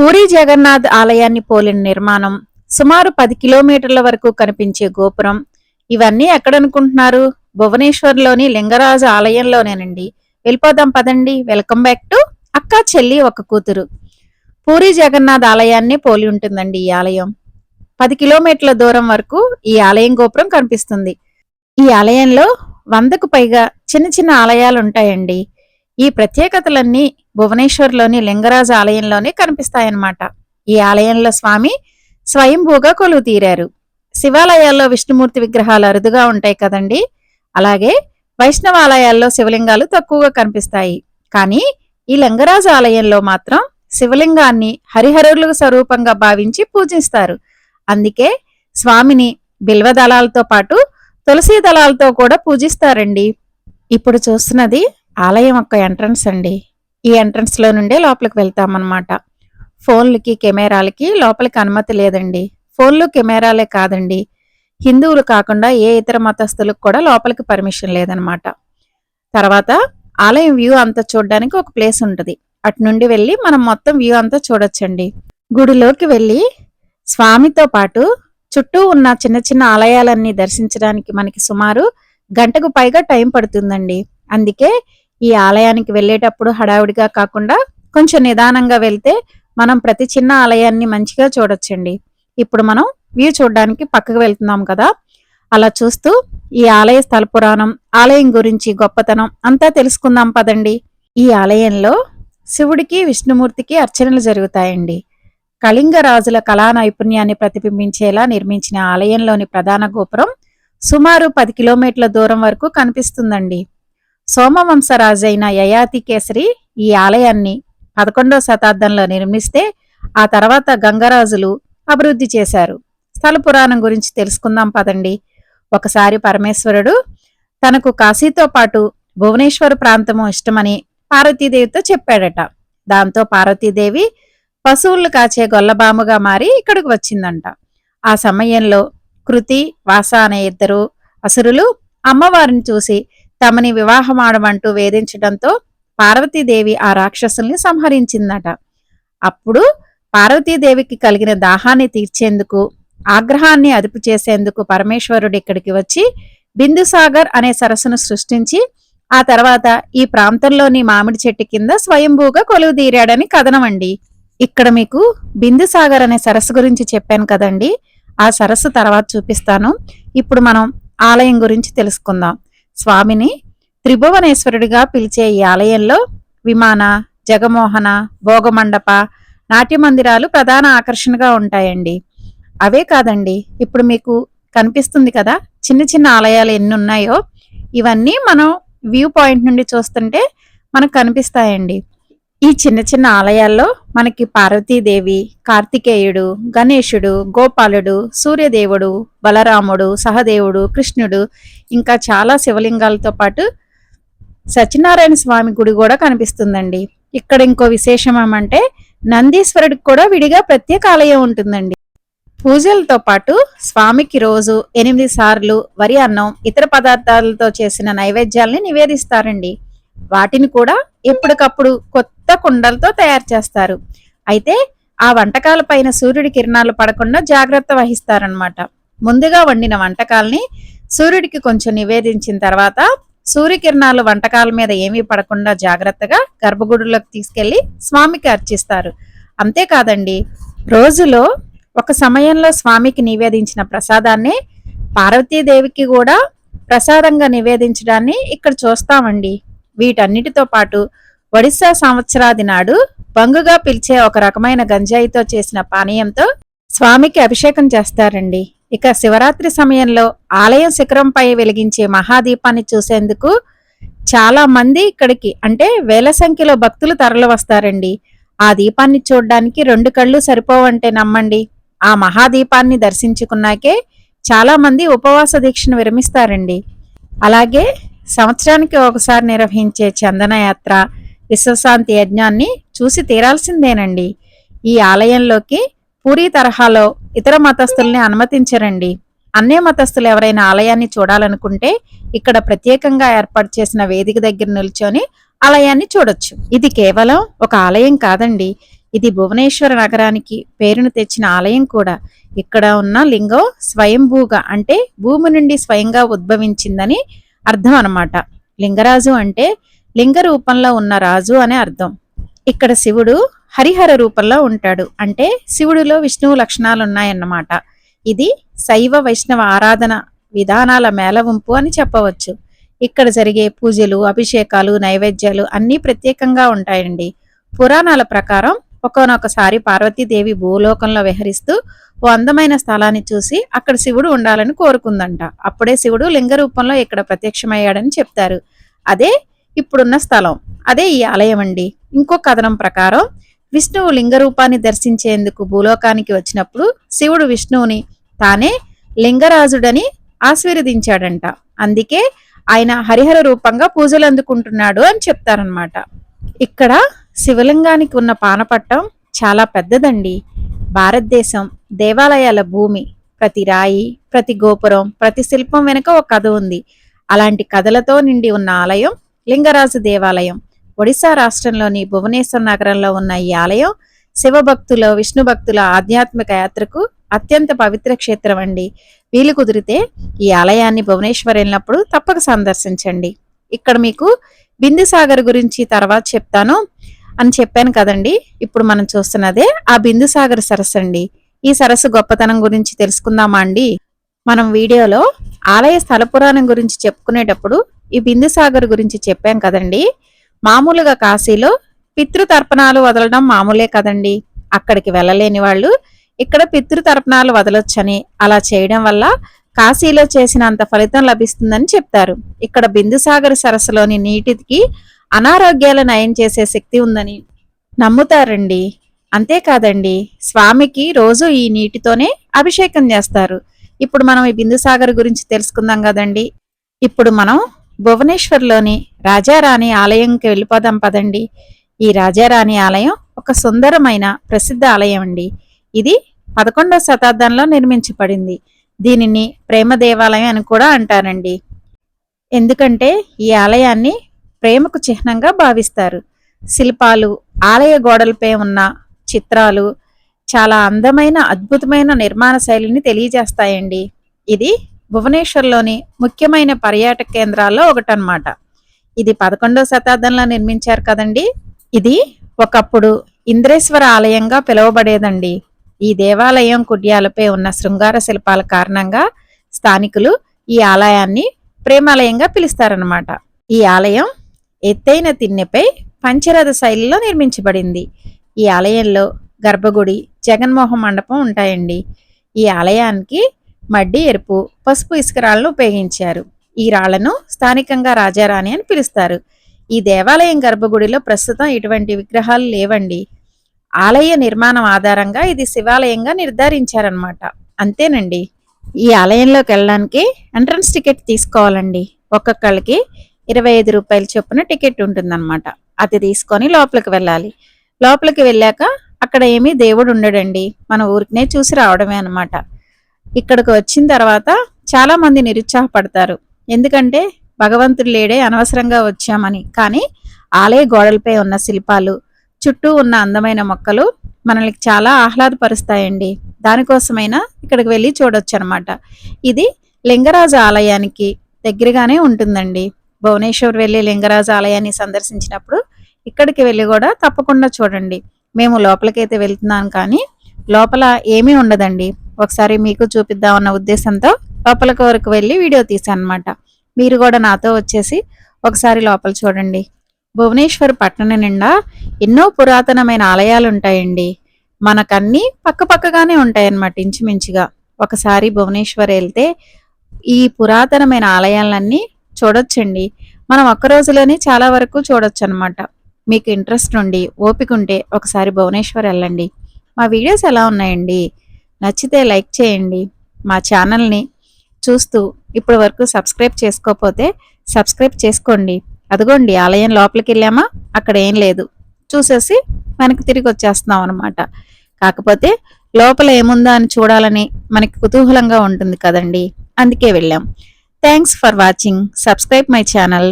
పూరి జగన్నాథ్ ఆలయాన్ని పోలిన నిర్మాణం సుమారు పది కిలోమీటర్ల వరకు కనిపించే గోపురం. ఇవన్నీ ఎక్కడనుకుంటున్నారు? భువనేశ్వర్లోని లింగరాజు ఆలయంలోనేనండి. వెళ్ళిపోదాం పదండి. వెల్కమ్ బ్యాక్ టు అక్క చెల్లి ఒక కూతురు. పూరి జగన్నాథ్ ఆలయాన్ని పోలి ఉంటుందండి ఈ ఆలయం. పది కిలోమీటర్ల దూరం వరకు ఈ ఆలయం గోపురం కనిపిస్తుంది. ఈ ఆలయంలో వందకు పైగా చిన్న చిన్న ఆలయాలు ఉంటాయండి ఈ ప్రత్యేకతలన్నీ భువనేశ్వర్లోని లింగరాజ ఆలయంలోనే కనిపిస్తాయన్నమాట. ఈ ఆలయంలో స్వామి స్వయంభూగా కొలువు తీరారు. శివాలయాల్లో విష్ణుమూర్తి విగ్రహాలు అరుదుగా ఉంటాయి కదండి. అలాగే వైష్ణవాలయాల్లో శివలింగాలు తక్కువగా కనిపిస్తాయి. కానీ ఈ లింగరాజు ఆలయంలో మాత్రం శివలింగాన్ని హరిహరులకు స్వరూపంగా భావించి పూజిస్తారు. అందుకే స్వామిని బిల్వ దళాలతో పాటు తులసి దళాలతో కూడా పూజిస్తారండి. ఇప్పుడు చూస్తున్నది ఆలయం యొక్క ఎంట్రన్స్ అండి. ఈ ఎంట్రన్స్లో నుండే లోపలికి వెళ్తామన్నమాట. ఫోన్లకి కెమెరాలకి లోపలికి అనుమతి లేదండి. ఫోన్లు కెమెరాలే కాదండి. హిందువులు కాకుండా ఏ ఇతర మతస్థులకు కూడా లోపలికి పర్మిషన్ లేదనమాట తర్వాత ఆలయం వ్యూ అంతా చూడడానికి ఒక ప్లేస్ ఉంటుంది. అటు నుండి వెళ్ళి మనం మొత్తం వ్యూ అంతా చూడొచ్చండి. గుడిలోకి వెళ్ళి స్వామితో పాటు చుట్టూ ఉన్న చిన్న చిన్న ఆలయాలన్నీ దర్శించడానికి మనకి సుమారు గంటకు పైగా టైం పడుతుందండి. అందుకే ఈ ఆలయానికి వెళ్ళేటప్పుడు హడావుడిగా కాకుండా కొంచెం నిదానంగా వెళ్తే మనం ప్రతి చిన్న ఆలయాన్ని మంచిగా చూడొచ్చండి. ఇప్పుడు మనం వ్యూ చూడడానికి పక్కకు వెళ్తున్నాం కదా. అలా చూస్తూ ఈ ఆలయ స్థల పురాణం ఆలయం గురించి గొప్పతనం అంతా తెలుసుకుందాం పదండి. ఈ ఆలయంలో శివుడికి విష్ణుమూర్తికి అర్చనలు జరుగుతాయండి. కళింగ రాజుల కళా నైపుణ్యాన్ని ప్రతిబింబించేలా నిర్మించిన ఆలయంలోని ప్రధాన గోపురం సుమారు పది కిలోమీటర్ల దూరం వరకు కనిపిస్తుందండి. సోమవంశరాజైన యయాతి కేసరి ఈ ఆలయాన్ని పదకొండవ శతాబ్దంలో నిర్మిస్తే ఆ తర్వాత గంగరాజులు అభివృద్ధి చేశారు. స్థల పురాణం గురించి తెలుసుకుందాం పదండి. ఒకసారి పరమేశ్వరుడు తనకు కాశీతో పాటు భువనేశ్వర ప్రాంతము ఇష్టమని పార్వతీదేవితో చెప్పాడట. దాంతో పార్వతీదేవి పశువులు కాచే గొల్లబాముగా మారి ఇక్కడికి వచ్చిందంట. ఆ సమయంలో కృతి వాస అనే ఇద్దరు అసురులు అమ్మవారిని చూసి తమని వివాహమాడమంటూ వేధించడంతో పార్వతీదేవి ఆ రాక్షసుల్ని సంహరించిందట. అప్పుడు పార్వతీదేవికి కలిగిన దాహాన్ని తీర్చేందుకు ఆగ్రహాన్ని అదుపు చేసేందుకు పరమేశ్వరుడు ఇక్కడికి వచ్చి బిందుసాగర్ అనే సరస్సును సృష్టించి ఆ తర్వాత ఈ ప్రాంతంలోని మామిడి చెట్టు కింద స్వయంభూగా కొలువు తీరాడని కథనం అండి ఇక్కడ మీకు బిందుసాగర్ అనే సరస్సు గురించి చెప్పాను కదండి. ఆ సరస్సు తర్వాత చూపిస్తాను. ఇప్పుడు మనం ఆలయం గురించి తెలుసుకుందాం. స్వామిని త్రిభువనేశ్వరుడిగా పిలిచే ఈ ఆలయంలో విమాన జగమోహన భోగమండప నాట్య మందిరాలు ప్రధాన ఆకర్షణగా ఉంటాయండి. అవే కాదండి ఇప్పుడు మీకు కనిపిస్తుంది కదా చిన్న చిన్న ఆలయాలు ఎన్ని ఉన్నాయో ఇవన్నీ మనం వ్యూ పాయింట్ నుండి చూస్తుంటే మనకు కనిపిస్తాయండి. ఈ చిన్న చిన్న ఆలయాల్లో మనకి పార్వతీదేవి కార్తికేయుడు గణేశుడు గోపాలుడు సూర్యదేవుడు బలరాముడు సహదేవుడు కృష్ణుడు ఇంకా చాలా శివలింగాలతో పాటు సత్యనారాయణ స్వామి గుడి కూడా కనిపిస్తుందండి. ఇక్కడ ఇంకో విశేషం ఏమంటే నందీశ్వరుడికి కూడా విడిగా ప్రత్యేక ఆలయం ఉంటుందండి. పూజలతో పాటు స్వామికి రోజు ఎనిమిది సార్లు వరి అన్నం ఇతర పదార్థాలతో చేసిన నైవేద్యాల్ని నివేదిస్తారండి. వాటిని కూడా ఎప్పటికప్పుడు కొత్త కుండలతో తయారు చేస్తారు. అయితే ఆ వంటకాల పైన సూర్యుడి కిరణాలు పడకుండా జాగ్రత్త వహిస్తారనమాట ముందుగా వండిన వంటకాల్ని సూర్యుడికి కొంచెం నివేదించిన తర్వాత సూర్యకిరణాలు వంటకాల మీద ఏమీ పడకుండా జాగ్రత్తగా గర్భగుడిలోకి తీసుకెళ్ళి స్వామికి అర్చిస్తారు. అంతేకాదండి రోజులో ఒక సమయంలో స్వామికి నివేదించిన ప్రసాదాన్ని పార్వతీదేవికి కూడా ప్రసాదంగా నివేదించడాన్ని ఇక్కడ చూస్తామండి. వీటన్నిటితో పాటు ఒడిశా సంవత్సరాది నాడు బంగుగా పిలిచే ఒక రకమైన గంజాయితో చేసిన పానీయంతో స్వామికి అభిషేకం చేస్తారండి. ఇక శివరాత్రి సమయంలో ఆలయం శిఖరంపై వెలిగించే మహాదీపాన్ని చూసేందుకు చాలా మంది ఇక్కడికి అంటే వేల సంఖ్యలో భక్తులు తరలి వస్తారండి. ఆ దీపాన్ని చూడడానికి రెండు కళ్ళు సరిపోవంటే నమ్మండి. ఆ మహాదీపాన్ని దర్శించుకున్నాకే చాలా మంది ఉపవాస దీక్షను విరమిస్తారండి. అలాగే సంవత్సరానికి ఒకసారి నిర్వహించే చందనయాత్ర విశ్వశాంతి యజ్ఞాన్ని చూసి తీరాల్సిందేనండి. ఈ ఆలయంలోకి పూరి తరహాలో ఇతర మతస్థుల్ని అనుమతించరండి. అన్య మతస్థులు ఎవరైనా ఆలయాన్ని చూడాలనుకుంటే ఇక్కడ ప్రత్యేకంగా ఏర్పాటు చేసిన వేదిక దగ్గర నిల్చొని ఆలయాన్ని చూడొచ్చు. ఇది కేవలం ఒక ఆలయం కాదండి. ఇది భువనేశ్వర నగరానికి పేరును తెచ్చిన ఆలయం కూడా. ఇక్కడ ఉన్న లింగం స్వయంభూగా అంటే భూమి నుండి స్వయంగా ఉద్భవించిందని అర్థం అనమాట లింగరాజు అంటే లింగ రూపంలో ఉన్న రాజు అనే అర్థం. ఇక్కడ శివుడు హరిహర రూపంలో ఉంటాడు. అంటే శివుడిలో విష్ణువు లక్షణాలు ఉన్నాయన్నమాట. ఇది శైవ వైష్ణవ ఆరాధన విధానాల మేళవింపు అని చెప్పవచ్చు. ఇక్కడ జరిగే పూజలు అభిషేకాలు నైవేద్యాలు అన్నీ ప్రత్యేకంగా ఉంటాయండి. పురాణాల ప్రకారం ఒకనొకసారి పార్వతీదేవి భూలోకంలో విహరిస్తూ ఓ అందమైన స్థలాన్ని చూసి అక్కడ శివుడు ఉండాలని కోరుకుందంట. అప్పుడే శివుడు లింగ రూపంలో ఇక్కడ ప్రత్యక్షమయ్యాడని చెప్తారు. అదే ఇప్పుడున్న స్థలం. అదే ఈ ఆలయం అండి. ఇంకో కథనం ప్రకారం విష్ణువు లింగ రూపాన్ని దర్శించేందుకు భూలోకానికి వచ్చినప్పుడు శివుడు విష్ణువుని తానే లింగరాజుడని ఆశీర్వదించాడంట. అందుకే ఆయన హరిహర రూపంగా పూజలు అందుకుంటున్నాడు అని చెప్తారనమాట ఇక్కడ శివలింగానికి ఉన్న పానపట్టం చాలా పెద్దదండి. భారతదేశం దేవాలయాల భూమి. ప్రతి రాయి ప్రతి గోపురం ప్రతి శిల్పం వెనుక ఒక కథ ఉంది. అలాంటి కథలతో నిండి ఉన్న ఆలయం లింగరాజు దేవాలయం. ఒడిశా రాష్ట్రంలోని భువనేశ్వర్ నగరంలో ఉన్న ఈ ఆలయం శివభక్తుల విష్ణు భక్తుల ఆధ్యాత్మిక యాత్రకు అత్యంత పవిత్ర క్షేత్రం అండి. వీలు కుదిరితే ఈ ఆలయాన్ని భువనేశ్వర్ వెళ్ళినప్పుడు తప్పక సందర్శించండి. ఇక్కడ మీకు బిందుసాగర్ గురించి తర్వాత చెప్తాను అని చెప్పాను కదండి. ఇప్పుడు మనం చూస్తున్నదే ఆ బిందుసాగర్ సరస్సు అండి. ఈ సరస్సు గొప్పతనం గురించి తెలుసుకుందామా అండి? మనం వీడియోలో ఆలయ స్థల పురాణం గురించి చెప్పుకునేటప్పుడు ఈ బిందుసాగర్ గురించి చెప్పాం కదండి. మామూలుగా కాశీలో పితృతర్పణాలు వదలడం మామూలే కదండి. అక్కడికి వెళ్ళలేని వాళ్ళు ఇక్కడ పితృతర్పణాలు వదలొచ్చని అలా చేయడం వల్ల కాశీలో చేసినంత ఫలితం లభిస్తుందని చెప్తారు. ఇక్కడ బిందుసాగర్ సరస్సులోని నీటికి అనారోగ్యాలు నయం చేసే శక్తి ఉందని నమ్ముతారండి. అంతేకాదండి స్వామికి రోజు ఈ నీటితోనే అభిషేకం చేస్తారు. ఇప్పుడు మనం ఈ బిందుసాగర్ గురించి తెలుసుకుందాం కదండి. ఇప్పుడు మనం భువనేశ్వర్లోని రాజారాణి ఆలయంకి వెళ్ళిపోదాం పదండి. ఈ రాజారాణి ఆలయం ఒక సుందరమైన ప్రసిద్ధ ఆలయం అండి. ఇది పదకొండవ శతాబ్దంలో నిర్మించబడింది. దీనిని ప్రేమ దేవాలయం అని కూడా అంటారండి. ఎందుకంటే ఈ ఆలయాన్ని ప్రేమకు చిహ్నంగా భావిస్తారు. శిల్పాలు ఆలయ గోడలపై ఉన్న చిత్రాలు చాలా అందమైన అద్భుతమైన నిర్మాణ శైలిని తెలియజేస్తాయండి. ఇది భువనేశ్వర్లోని ముఖ్యమైన పర్యాటక కేంద్రాల్లో ఒకటనమాట ఇది పదకొండవ శతాబ్దంలో నిర్మించారు కదండి? ఇది ఒకప్పుడు ఇంద్రేశ్వర ఆలయంగా పిలువబడేదండి. ఈ దేవాలయం కుడ్యాలపై ఉన్న శృంగార శిల్పాల కారణంగా స్థానికులు ఈ ఆలయాన్ని ప్రేమాలయంగా పిలుస్తారన్నమాట. ఈ ఆలయం ఎత్తైన తిన్నెపై పంచరథ శైలిలో నిర్మించబడింది. ఈ ఆలయంలో గర్భగుడి జగన్మోహన్ మండపం ఉంటాయండి. ఈ ఆలయానికి మడ్డి ఎరుపు పసుపు ఇసుకరాళ్ళను ఉపయోగించారు. ఈ రాళ్ళను స్థానికంగా రాజారాణి అని పిలుస్తారు. ఈ దేవాలయం గర్భగుడిలో ప్రస్తుతం ఇటువంటి విగ్రహాలు లేవండి. ఆలయ నిర్మాణం ఆధారంగా ఇది శివాలయంగా నిర్ధారించారనమాట అంతేనండి. ఈ ఆలయంలోకి వెళ్ళడానికి ఎంట్రన్స్ టికెట్ తీసుకోవాలండి. ఒక్కొక్కళ్ళకి ఇరవై ఐదు రూపాయల చొప్పున టికెట్ ఉంటుందన్నమాట. అది తీసుకొని లోపలికి వెళ్ళాలి. లోపలికి వెళ్ళాక అక్కడ ఏమీ దేవుడు ఉండడండి. మన ఊరికినే చూసి రావడమే అనమాట ఇక్కడికి వచ్చిన తర్వాత చాలామంది నిరుత్సాహపడతారు. ఎందుకంటే భగవంతుడు లేడే అనవసరంగా వచ్చామని. కానీ ఆలయ గోడలపై ఉన్న శిల్పాలు చుట్టూ ఉన్న అందమైన మొక్కలు మనల్ని చాలా ఆహ్లాదపరుస్తాయండి. దానికోసమైనా ఇక్కడికి వెళ్ళి చూడొచ్చు అనమాట ఇది లింగరాజు ఆలయానికి దగ్గరగానే ఉంటుందండి. భువనేశ్వర్ వెళ్ళి లింగరాజు ఆలయాన్ని సందర్శించినప్పుడు ఇక్కడికి వెళ్ళి కూడా తప్పకుండా చూడండి. మేము లోపలికైతే వెళ్తున్నాం కానీ లోపల ఏమీ ఉండదండి. ఒకసారి మీకు చూపిద్దామన్న ఉద్దేశంతో లోపలికి వరకు వెళ్ళి వీడియో తీసాను అనమాట మీరు కూడా నాతో వచ్చేసి ఒకసారి లోపల చూడండి. భువనేశ్వర్ పట్టణం నిండా ఎన్నో పురాతనమైన ఆలయాలు ఉంటాయండి మనకన్నీ పక్క పక్కగానే ఉంటాయన్నమాట ఇంచుమించుగా. ఒకసారి భువనేశ్వర్ వెళ్తే ఈ పురాతనమైన ఆలయాలన్నీ చూడొచ్చండి. మనం ఒక్క రోజులోనే చాలా వరకు చూడొచ్చు అనమాట మీకు ఇంట్రెస్ట్ ఉండి ఓపిక ఉంటే ఒకసారి భువనేశ్వర్ వెళ్ళండి. మా వీడియోస్ ఎలా ఉన్నాయండి? నచ్చితే లైక్ చేయండి. మా ఛానల్ని చూస్తూ ఇప్పటి వరకు సబ్స్క్రైబ్ చేసుకోకపోతే సబ్స్క్రైబ్ చేసుకోండి. అదిగోండి ఆలయం లోపలికి వెళ్ళామా అక్కడ ఏం లేదు. చూసేసి మనకి తిరిగి వచ్చేస్తున్నాం అనమాట కాకపోతే లోపల ఏముందా అని చూడాలని మనకి కుతూహలంగా ఉంటుంది కదండి. అందుకే వెళ్ళాం. Thanks for watching subscribe my channel